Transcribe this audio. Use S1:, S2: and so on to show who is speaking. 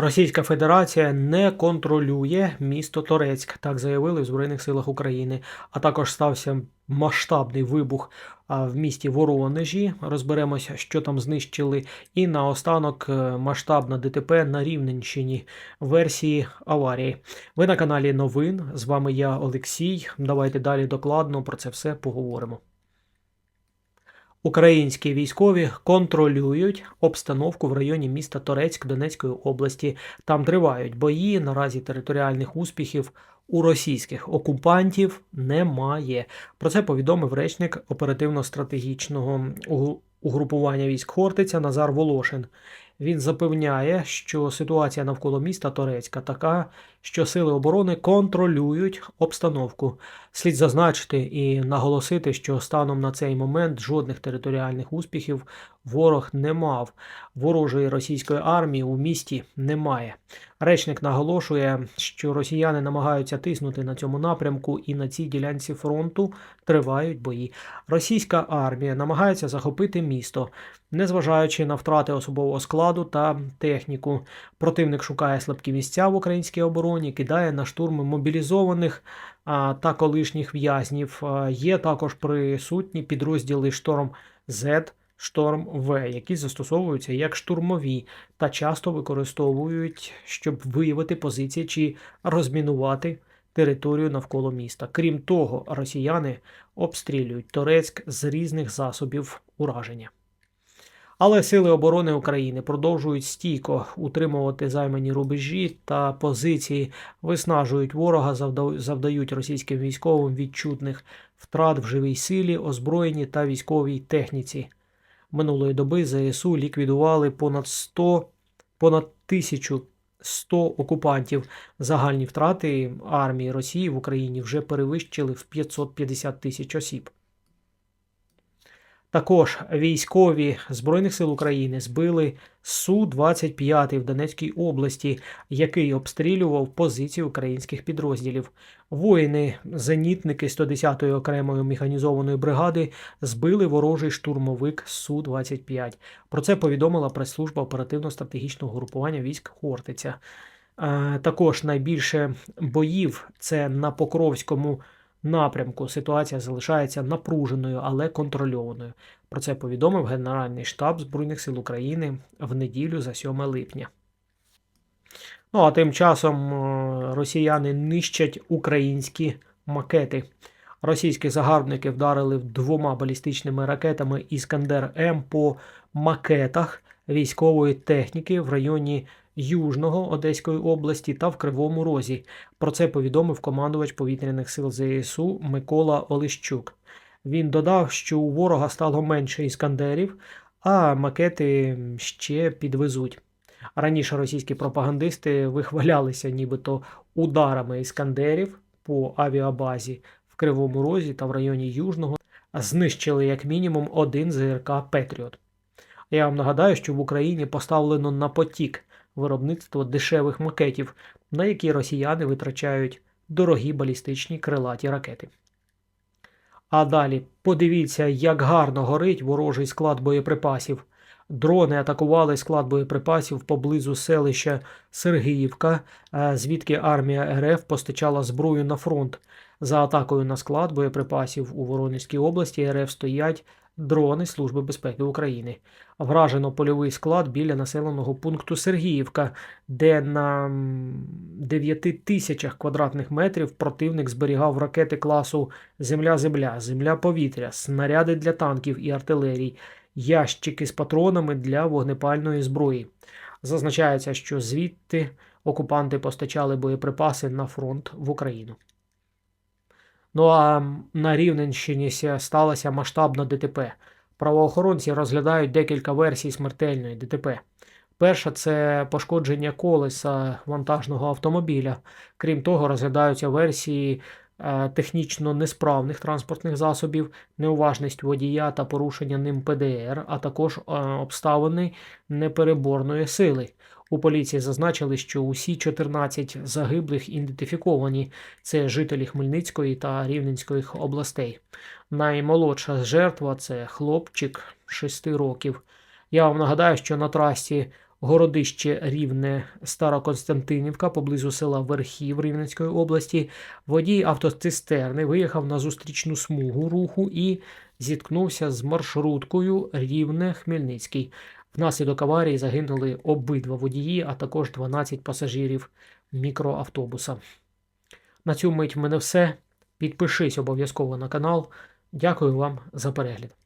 S1: Російська Федерація не контролює місто Торецьк, так заявили в Збройних силах України. А також стався масштабний вибух в місті Воронежі. Розберемося, що там знищили. І наостанок е, масштабна ДТП на Рівненщині версії аварії. Ви на каналі Новин. З вами я, Олексій. Давайте далі докладно про це все поговоримо. Українські військові контролюють обстановку в районі міста Торецьк Донецької області. Там тривають бої. Наразі територіальних успіхів у російських окупантів немає. Про це повідомив речник оперативно-стратегічного угрупування військ Хортиця Назар Волошин. Він запевняє, що ситуація навколо міста Торецька така, що сили оборони контролюють обстановку. Слід зазначити і наголосити, що станом на цей момент жодних територіальних успіхів ворог не мав. Ворожої російської армії у місті немає. Речник наголошує, що росіяни намагаються тиснути на цьому напрямку, і на цій ділянці фронту тривають бої. Російська армія намагається захопити місто, незважаючи на втрати особового складу та техніку. Противник шукає слабкі місця в українській обороні, кидає на штурм мобілізованих та колишніх в'язнів. Є також присутні підрозділи Шторм Z, Шторм В, які застосовуються як штурмові та часто використовують, щоб виявити позиції чи розмінувати територію навколо міста. Крім того, росіяни обстрілюють Торецьк з різних засобів ураження. Але сили оборони України продовжують стійко утримувати займані рубежі та позиції, виснажують ворога, завда- завдають російським військовим відчутних втрат в живій силі, озброєнні та військовій техніці. Минулої доби ЗСУ ліквідували понад 100, понад 1100 окупантів. Загальні втрати армії Росії в Україні вже перевищили в 550 тисяч осіб. Також військові Збройних сил України збили Су-25 в Донецькій області, який обстрілював позиції українських підрозділів. Воїни, зенітники 110-ї окремої механізованої бригади збили ворожий штурмовик Су-25. Про це повідомила прес-служба оперативно-стратегічного групування військ Хортиця. Е, Також найбільше боїв це на Покровському напрямку. Ситуація залишається напруженою, але контрольованою. Про це повідомив Генеральний штаб Збройних сил України в неділю за 7 липня. Ну а тим часом е, росіяни нищать українські макети. Російські загарбники вдарили двома балістичними ракетами Іскандер М по макетах військової техніки в районі Южного Одеської області та в Кривому Розі. Про це повідомив командувач повітряних сил ЗСУ Микола Олещук. Він додав, що у ворога стало менше іскандерів, а макети ще підвезуть. Раніше російські пропагандисти вихвалялися нібито ударами іскандерів по авіабазі в Кривому Розі та в районі Южного, знищили як мінімум один ЗРК Петріот. Я вам нагадаю, що в Україні поставлено на потік виробництво дешевих макетів, на які росіяни витрачають дорогі балістичні крилаті ракети. А далі подивіться, як гарно горить ворожий склад боєприпасів. Дрони атакували склад боєприпасів поблизу селища Сергіївка, е, звідки армія РФ постачала зброю на фронт. За атакою на склад боєприпасів у Воронезькій області РФ стоять дрони Служби безпеки України. Вражено польовий склад біля населеного пункту Сергіївка, де на м, 9 тисячах квадратних метрів противник зберігав ракети класу Земля-Земля, Земля-Повітря, снаряди для танків і артилерій, ящики з патронами для вогнепальної зброї. Зазначається, що звідти окупанти постачали боєприпаси на фронт в Україну. Ну а на Рівненщині ся- сталося масштабна ДТП. Правоохоронці розглядають декілька версій смертельної ДТП. Перша це пошкодження колеса вантажного автомобіля. Крім того, розглядаються версії е, технічно несправних транспортних засобів, неуважність водія та порушення ним ПДР, а також е, обставини непереборної сили. У поліції зазначили, що усі 14 загиблих ідентифіковані це жителі Хмельницької та Рівненської областей. Наймолодша жертва це хлопчик 6 років. Я вам нагадаю, що на трасі Городище Рівне Староконстантинівка поблизу села Верхів Рівненської області. Водій автоцистерни виїхав на зустрічну смугу руху і зіткнувся з маршруткою Рівне Хмельницький. Внаслідок аварії загинули обидва водії, а також 12 пасажирів мікроавтобуса. На цю мить в мене все. Підпишись обов'язково на канал. Дякую вам за перегляд.